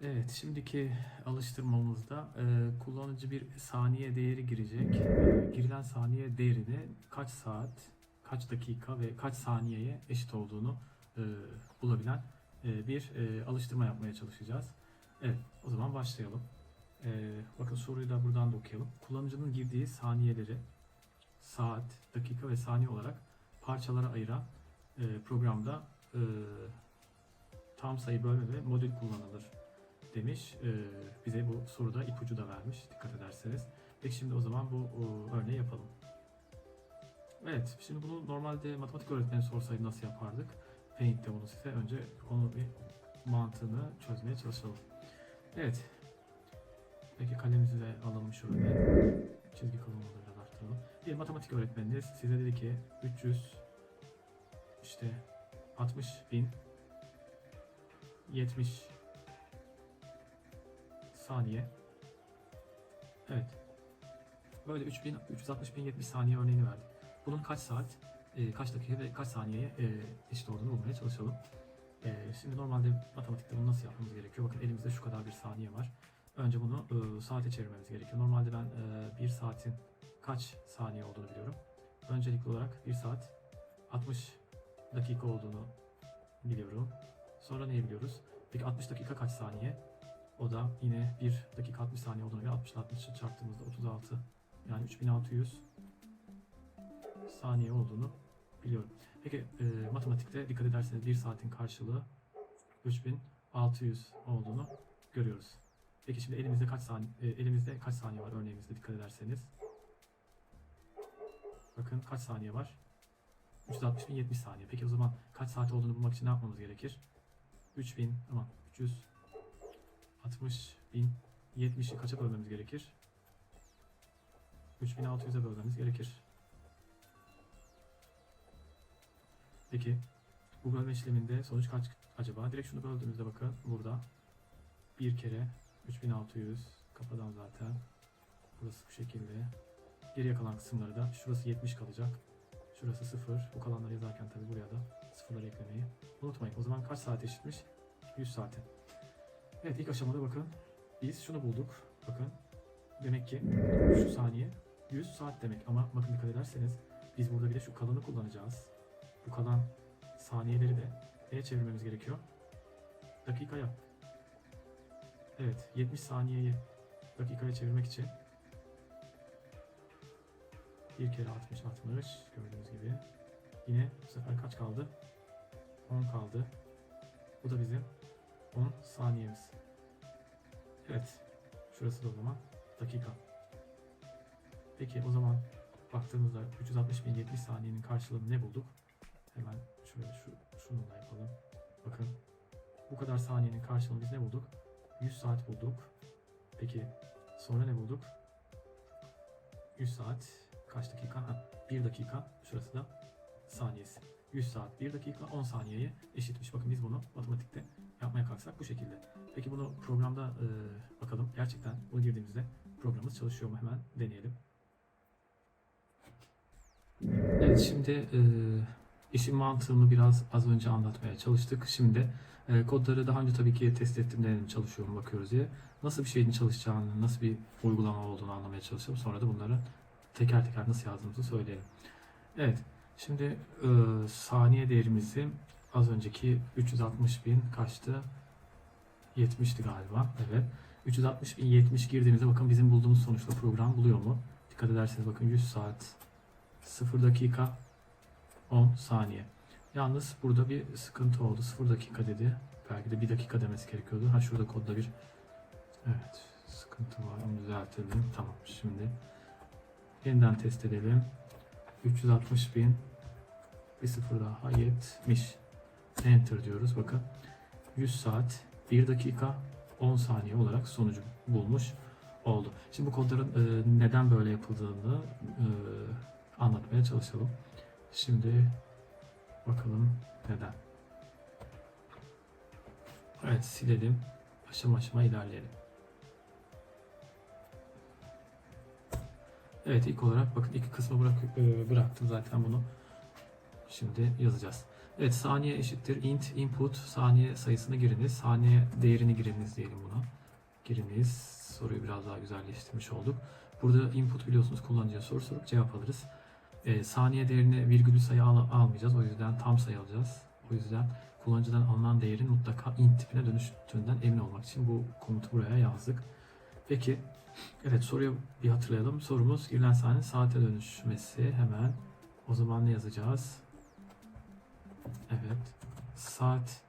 Evet, şimdiki alıştırmamızda e, kullanıcı bir saniye değeri girecek. E, girilen saniye değerini kaç saat, kaç dakika ve kaç saniyeye eşit olduğunu e, bulabilen e, bir e, alıştırma yapmaya çalışacağız. Evet, o zaman başlayalım. E, bakın soruyu da buradan da okuyalım. Kullanıcının girdiği saniyeleri saat, dakika ve saniye olarak parçalara ayıran e, programda e, tam sayı bölme ve modül kullanılır demiş. Ee, bize bu soruda ipucu da vermiş dikkat ederseniz. Peki şimdi o zaman bu örneği yapalım. Evet, şimdi bunu normalde matematik öğretmeni sorsaydı nasıl yapardık? Paint'te bunu size önce onu bir mantığını çözmeye çalışalım. Evet. Peki kalemizi de alalım şöyle. Çizgi kalınlığını biraz arttıralım. Bir matematik öğretmeniniz size dedi ki 300 işte 60 bin 70 saniye. Evet. Böyle 3000 360 bin 70 saniye örneğini verdik. Bunun kaç saat, e, kaç dakika ve kaç saniyeye e, eşit olduğunu bulmaya çalışalım. E, şimdi normalde matematikte bunu nasıl yapmamız gerekiyor? Bakın elimizde şu kadar bir saniye var. Önce bunu e, saate çevirmemiz gerekiyor. Normalde ben e, bir saatin kaç saniye olduğunu biliyorum. Öncelikli olarak bir saat 60 dakika olduğunu biliyorum. Sonra neyi biliyoruz? Peki 60 dakika kaç saniye? O da yine 1 dakika 60 saniye olduğuna göre 60 ile 60'ı çarptığımızda 36 yani 3600 saniye olduğunu biliyorum. Peki e, matematikte dikkat ederseniz 1 saatin karşılığı 3600 olduğunu görüyoruz. Peki şimdi elimizde kaç saniye e, elimizde kaç saniye var örneğimizde dikkat ederseniz. Bakın kaç saniye var? 360 bin 70 saniye. Peki o zaman kaç saat olduğunu bulmak için ne yapmamız gerekir? 3000 aman 300 60 bin 70'i kaça bölmemiz gerekir? 3600'e bölmemiz gerekir. Peki bu bölme işleminde sonuç kaç acaba? Direkt şunu böldüğümüzde bakın burada bir kere 3600 kafadan zaten burası bu şekilde. Geriye kalan kısımları da şurası 70 kalacak. Şurası 0. Bu kalanları yazarken tabi buraya da sıfırları eklemeyi unutmayın. O zaman kaç saat eşitmiş? 100 saate. Evet ilk aşamada bakın biz şunu bulduk. Bakın demek ki şu saniye 100 saat demek ama bakın dikkat ederseniz biz burada bir de şu kalanı kullanacağız. Bu kalan saniyeleri de neye çevirmemiz gerekiyor? Dakikaya. Evet 70 saniyeyi dakikaya çevirmek için bir kere 60 60 gördüğünüz gibi. Yine bu sefer kaç kaldı? 10 kaldı. Bu da bizim 10 saniyemiz. Evet. Şurası da o zaman dakika. Peki o zaman baktığımızda 360 bin 70 saniyenin karşılığını ne bulduk? Hemen şöyle şu şununla yapalım. Bakın bu kadar saniyenin karşılığını biz ne bulduk? 100 saat bulduk. Peki sonra ne bulduk? 100 saat kaç dakika? Ha, 1 dakika. Şurası da saniyesi. 100 saat 1 dakika 10 saniyeye eşitmiş. Bakın biz bunu matematikte yapmaya kalksak bu şekilde. Peki bunu programda e, bakalım. Gerçekten bunu girdiğimizde programımız çalışıyor mu? Hemen deneyelim. Evet şimdi e, işin mantığını biraz az önce anlatmaya çalıştık. Şimdi e, kodları daha önce tabii ki test ettim denedim çalışıyor bakıyoruz diye. Nasıl bir şeyin çalışacağını, nasıl bir uygulama olduğunu anlamaya çalışalım. Sonra da bunları teker teker nasıl yazdığımızı söyleyelim. Evet. Şimdi e, saniye değerimizi az önceki 360 bin kaçtı? 70'ti galiba. Evet. 360 bin 70 girdiğimizde bakın bizim bulduğumuz sonuçta program buluyor mu? Dikkat ederseniz bakın 100 saat 0 dakika 10 saniye. Yalnız burada bir sıkıntı oldu. 0 dakika dedi. Belki de 1 dakika demesi gerekiyordu. Ha şurada kodda bir evet sıkıntı var. Onu düzeltelim. Tamam şimdi yeniden test edelim. 360 bin bir sıfır daha 70 enter diyoruz bakın 100 saat 1 dakika 10 saniye olarak sonucu bulmuş oldu. Şimdi bu kodların e, neden böyle yapıldığını e, anlatmaya çalışalım. Şimdi bakalım neden. Evet silelim. Aşama aşama ilerleyelim. Evet ilk olarak bakın iki kısmı bırak, e, bıraktım zaten bunu. Şimdi yazacağız. Evet saniye eşittir int input saniye sayısını giriniz. Saniye değerini giriniz diyelim buna. Giriniz. Soruyu biraz daha güzelleştirmiş olduk. Burada input biliyorsunuz kullanıcıya soru sorup cevap alırız. Ee, saniye değerini virgülü sayı al- almayacağız. O yüzden tam sayı alacağız. O yüzden kullanıcıdan alınan değerin mutlaka int tipine dönüştüğünden emin olmak için bu komutu buraya yazdık. Peki evet soruyu bir hatırlayalım. Sorumuz girilen saniye saate dönüşmesi. Hemen o zaman ne yazacağız? Evet. Saat.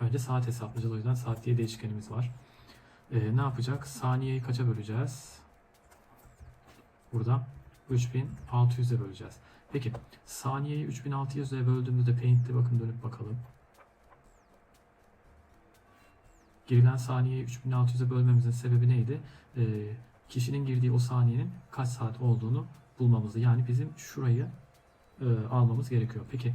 Önce saat hesaplayacağız. O yüzden saat diye değişkenimiz var. Ee, ne yapacak? Saniyeyi kaça böleceğiz? Burada 3600'e böleceğiz. Peki saniyeyi 3600'e böldüğümüzde Paint'te bakın dönüp bakalım. Girilen saniyeyi 3600'e bölmemizin sebebi neydi? Ee, kişinin girdiği o saniyenin kaç saat olduğunu bulmamızı. Yani bizim şurayı e, almamız gerekiyor. Peki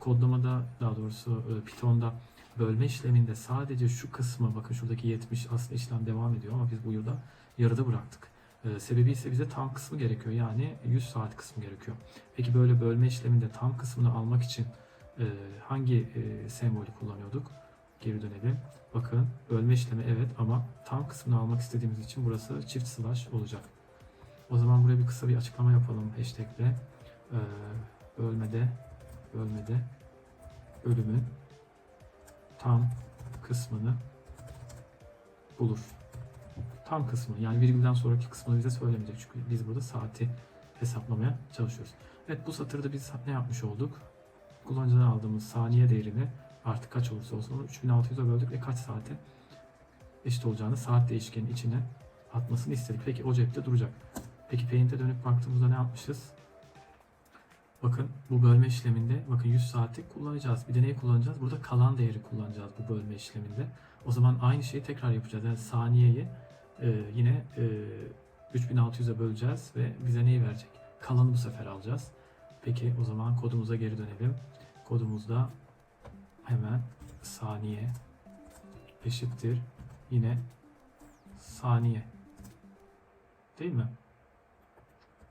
kodlamada daha doğrusu e, Python'da bölme işleminde sadece şu kısmı bakın şuradaki 70 aslında işlem devam ediyor ama biz bu yılda yarıda bıraktık. E, sebebi ise bize tam kısmı gerekiyor. Yani 100 saat kısmı gerekiyor. Peki böyle bölme işleminde tam kısmını almak için e, hangi e, sembolü kullanıyorduk? Geri dönelim. Bakın bölme işlemi evet ama tam kısmını almak istediğimiz için burası çift slash olacak. O zaman buraya bir kısa bir açıklama yapalım hashtag ile. E, bölmede bölmede bölümün tam kısmını bulur. Tam kısmı yani virgülden sonraki kısmını bize söylemeyecek çünkü biz burada saati hesaplamaya çalışıyoruz. Evet bu satırda biz ne yapmış olduk? Kullanıcıdan aldığımız saniye değerini artık kaç olursa olsun onu 3600'e böldük ve kaç saate eşit olacağını saat değişkenin içine atmasını istedik. Peki o cepte duracak. Peki Paint'e dönüp baktığımızda ne yapmışız? Bakın bu bölme işleminde bakın 100 saati kullanacağız. Bir de neyi kullanacağız? Burada kalan değeri kullanacağız bu bölme işleminde. O zaman aynı şeyi tekrar yapacağız. Yani saniyeyi e, yine e, 3600'e böleceğiz ve bize neyi verecek? Kalanı bu sefer alacağız. Peki o zaman kodumuza geri dönelim. Kodumuzda hemen saniye eşittir yine saniye. Değil mi?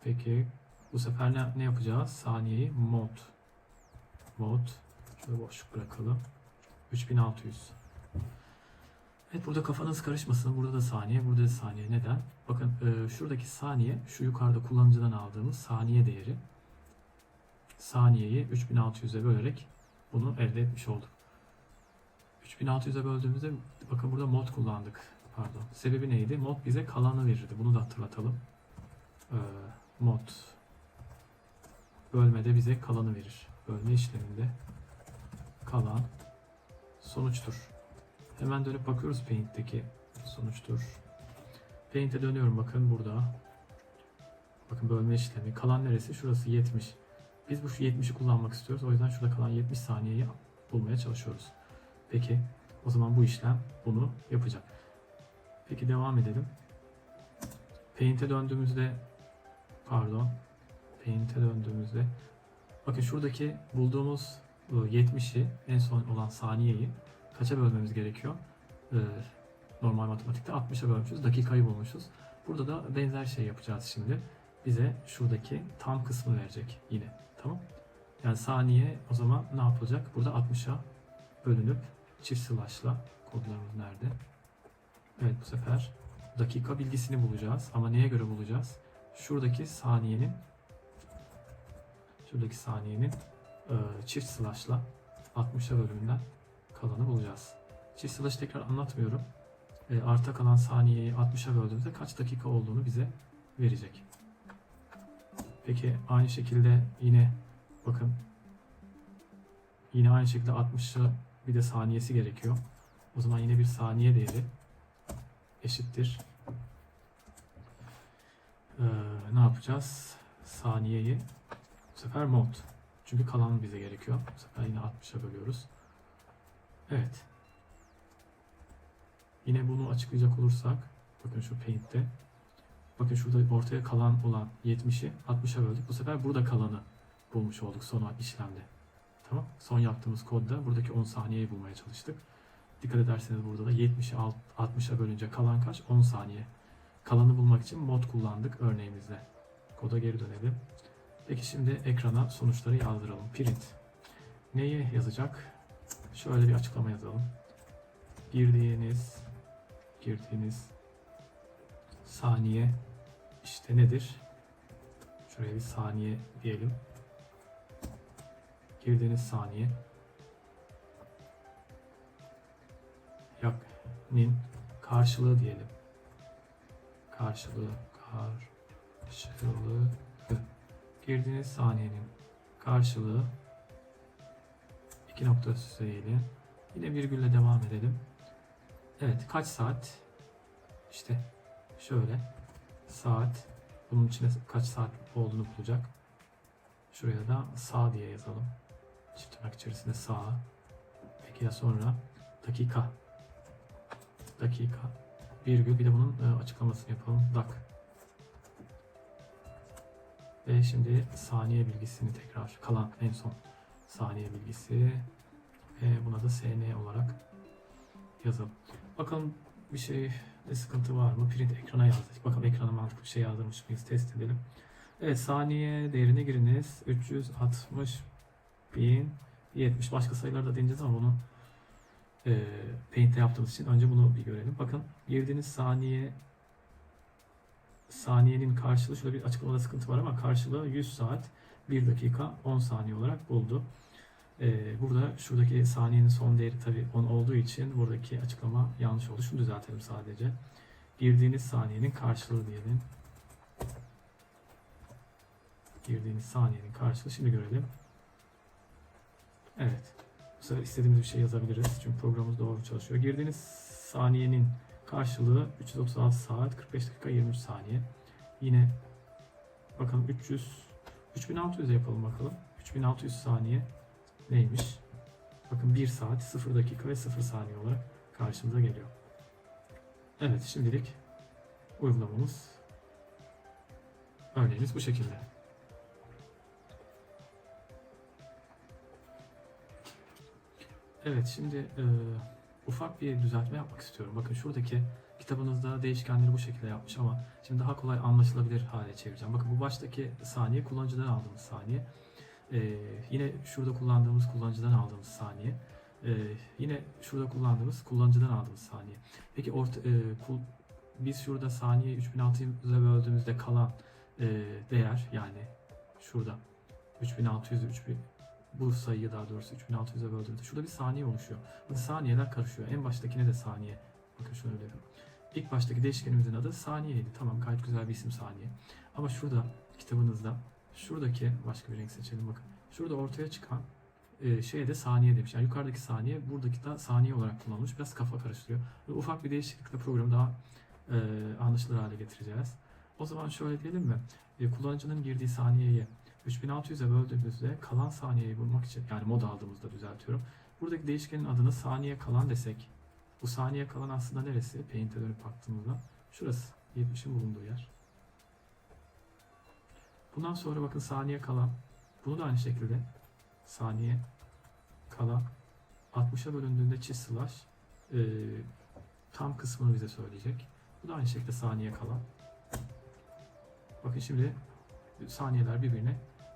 Peki bu sefer ne, ne yapacağız? Saniyeyi mod. Mod. Şöyle boşluk bırakalım. 3600. Evet burada kafanız karışmasın. Burada da saniye, burada da saniye. Neden? Bakın e, şuradaki saniye, şu yukarıda kullanıcıdan aldığımız saniye değeri. Saniyeyi 3600'e bölerek bunu elde etmiş olduk. 3600'e böldüğümüzde bakın burada mod kullandık. Pardon. Sebebi neydi? Mod bize kalanı verirdi. Bunu da hatırlatalım. Ee, mod bölmede bize kalanı verir. Bölme işleminde kalan sonuçtur. Hemen dönüp bakıyoruz Paint'teki sonuçtur. Paint'e dönüyorum bakın burada. Bakın bölme işlemi. Kalan neresi? Şurası 70. Biz bu şu 70'i kullanmak istiyoruz. O yüzden şurada kalan 70 saniyeyi bulmaya çalışıyoruz. Peki o zaman bu işlem bunu yapacak. Peki devam edelim. Paint'e döndüğümüzde pardon Paint'e döndüğümüzde bakın şuradaki bulduğumuz e, 70'i en son olan saniyeyi kaça bölmemiz gerekiyor? Normal matematikte 60'a bölmüşüz. Dakikayı bulmuşuz. Burada da benzer şey yapacağız şimdi. Bize şuradaki tam kısmı verecek yine. Tamam. Yani saniye o zaman ne yapılacak? Burada 60'a bölünüp çift slash'la kodlarımız nerede? Evet bu sefer dakika bilgisini bulacağız. Ama neye göre bulacağız? Şuradaki saniyenin şuradaki saniyenin çift slash'la 60'a bölümünden kalanı bulacağız. Çift slash tekrar anlatmıyorum. Arta kalan saniyeyi 60'a böldüğümüzde kaç dakika olduğunu bize verecek. Peki aynı şekilde yine bakın yine aynı şekilde 60'ı bir de saniyesi gerekiyor. O zaman yine bir saniye değeri eşittir. Ee, ne yapacağız? Saniyeyi bu sefer mod. Çünkü kalan bize gerekiyor. Bu sefer yine 60'a bölüyoruz. Evet. Yine bunu açıklayacak olursak bakın şu paint'te bakın şurada ortaya kalan olan 70'i 60'a böldük. Bu sefer burada kalanı bulmuş olduk son işlemde. Tamam. Son yaptığımız kodda buradaki 10 saniyeyi bulmaya çalıştık. Dikkat ederseniz burada da 70'i 60'a bölünce kalan kaç? 10 saniye. Kalanı bulmak için mod kullandık örneğimizde. Koda geri dönelim. Peki şimdi ekrana sonuçları yazdıralım. Print. Neye yazacak? Şöyle bir açıklama yazalım. Girdiğiniz girdiğiniz saniye işte nedir? Şuraya bir saniye diyelim. Girdiğiniz saniye yaknin karşılığı diyelim. Karşılığı, karşılığı. Girdiğiniz saniyenin karşılığı iki nokta diyelim. Yine virgülle devam edelim. Evet, kaç saat? İşte şöyle saat bunun içine kaç saat olduğunu bulacak. Şuraya da sağ diye yazalım. Çift tırnak içerisinde sağ. Peki ya sonra dakika. Dakika. Virgül bir de bunun e, açıklamasını yapalım. Dak. Ve şimdi saniye bilgisini tekrar kalan en son saniye bilgisi ve buna da SN olarak yazalım. Bakalım bir şey ne sıkıntı var mı? Print ekrana yazdık. Bakalım ekrana mantıklı bir şey yazdırmış mıyız? Test edelim. Evet saniye değerine giriniz. 360 bin 70. Başka sayıları da deneyeceğiz ama bunu e, Paint'te yaptığımız için önce bunu bir görelim. Bakın girdiğiniz saniye saniyenin karşılığı şöyle bir açıklamada sıkıntı var ama karşılığı 100 saat 1 dakika 10 saniye olarak buldu. Ee, burada şuradaki saniyenin son değeri tabi 10 olduğu için buradaki açıklama yanlış oldu. Şunu düzeltelim sadece. Girdiğiniz saniyenin karşılığı diyelim. Girdiğiniz saniyenin karşılığı. Şimdi görelim. Evet. Bu sefer istediğimiz bir şey yazabiliriz. Çünkü programımız doğru çalışıyor. Girdiğiniz saniyenin karşılığı 336 saat 45 dakika 23 saniye. Yine bakalım 300 3600 yapalım bakalım. 3600 saniye neymiş? Bakın 1 saat 0 dakika ve 0 saniye olarak karşımıza geliyor. Evet şimdilik uygulamamız örneğimiz bu şekilde. Evet şimdi e, ufak bir düzeltme yapmak istiyorum. Bakın şuradaki kitabınızda değişkenleri bu şekilde yapmış ama şimdi daha kolay anlaşılabilir hale çevireceğim. Bakın bu baştaki saniye kullanıcıdan aldığımız saniye. Ee, yine şurada kullandığımız kullanıcıdan aldığımız saniye. Ee, yine şurada kullandığımız kullanıcıdan aldığımız saniye. Peki orta, e, kul, biz şurada saniye 3600'e böldüğümüzde kalan e, değer yani şurada 3600 3000 bu sayıyı daha doğrusu 3600'e böldüğümüzde şurada bir saniye oluşuyor. Bu saniyeler karışıyor. En baştakine de saniye. Bakın şöyle yapıyorum. İlk baştaki değişkenimizin adı saniyeydi. Tamam gayet güzel bir isim saniye. Ama şurada kitabınızda şuradaki başka bir renk seçelim bakın. Şurada ortaya çıkan e, şeye de saniye demiş. Yani yukarıdaki saniye buradaki de saniye olarak kullanılmış. Biraz kafa karıştırıyor. Ve ufak bir değişiklikle programı daha e, anlaşılır hale getireceğiz. O zaman şöyle diyelim mi? E, kullanıcının girdiği saniyeyi 3600'e böldüğümüzde kalan saniyeyi bulmak için yani mod aldığımızda düzeltiyorum. Buradaki değişkenin adını saniye kalan desek bu saniye kalan aslında neresi? Paint'e dönüp baktığımızda şurası 70'in bulunduğu yer. Bundan sonra bakın saniye kalan. Bunu da aynı şekilde saniye kalan 60'a bölündüğünde çift slash e, tam kısmını bize söyleyecek. Bu da aynı şekilde saniye kalan. Bakın şimdi saniyeler birbirine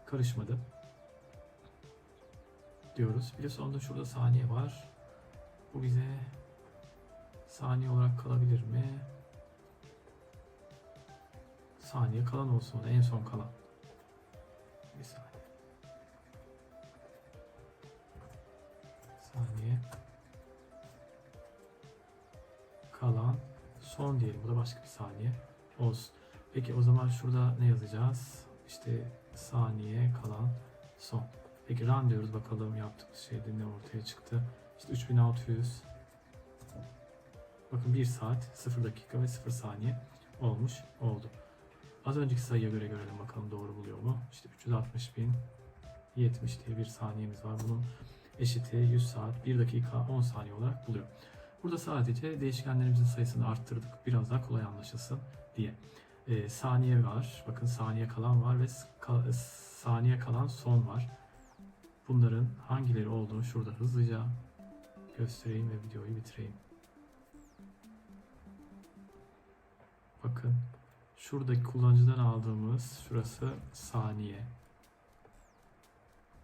karışmadı. Diyoruz. Bir de sonunda şurada saniye var. Bu bize saniye olarak kalabilir mi? Saniye kalan olsun. En son kalan. Bir saniye. Saniye. Kalan son diyelim. Bu da başka bir saniye olsun. Peki o zaman şurada ne yazacağız? İşte saniye kalan son. Peki run diyoruz bakalım yaptığımız şeyde ne ortaya çıktı. İşte 3600 Bakın 1 saat 0 dakika ve 0 saniye olmuş oldu. Az önceki sayıya göre görelim bakalım doğru buluyor mu? İşte 360 bin 70 diye bir saniyemiz var. Bunun eşiti 100 saat 1 dakika 10 saniye olarak buluyor. Burada sadece değişkenlerimizin sayısını arttırdık. Biraz daha kolay anlaşılsın diye. Ee, saniye var. Bakın saniye kalan var ve ka- saniye kalan son var. Bunların hangileri olduğunu şurada hızlıca göstereyim ve videoyu bitireyim. Bakın şuradaki kullanıcıdan aldığımız şurası saniye.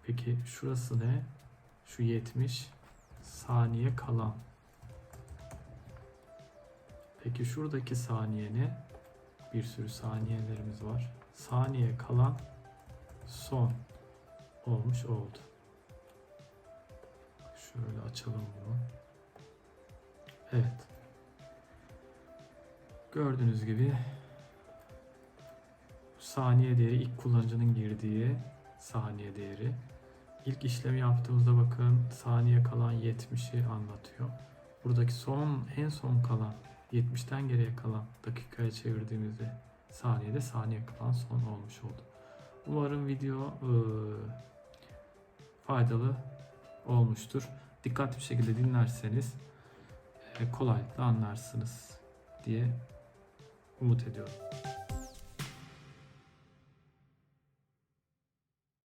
Peki şurası ne? Şu 70 saniye kalan. Peki şuradaki saniye ne? Bir sürü saniyelerimiz var. Saniye kalan son olmuş oldu. Şöyle açalım bunu. Evet. Gördüğünüz gibi saniye değeri ilk kullanıcının girdiği saniye değeri. İlk işlemi yaptığımızda bakın saniye kalan 70'i anlatıyor. Buradaki son en son kalan 70'ten geriye kalan dakikaya çevirdiğimizde saniyede saniye kalan son olmuş oldu. Umarım video e, faydalı olmuştur. Dikkatli bir şekilde dinlerseniz e, kolaylıkla anlarsınız diye umut ediyorum.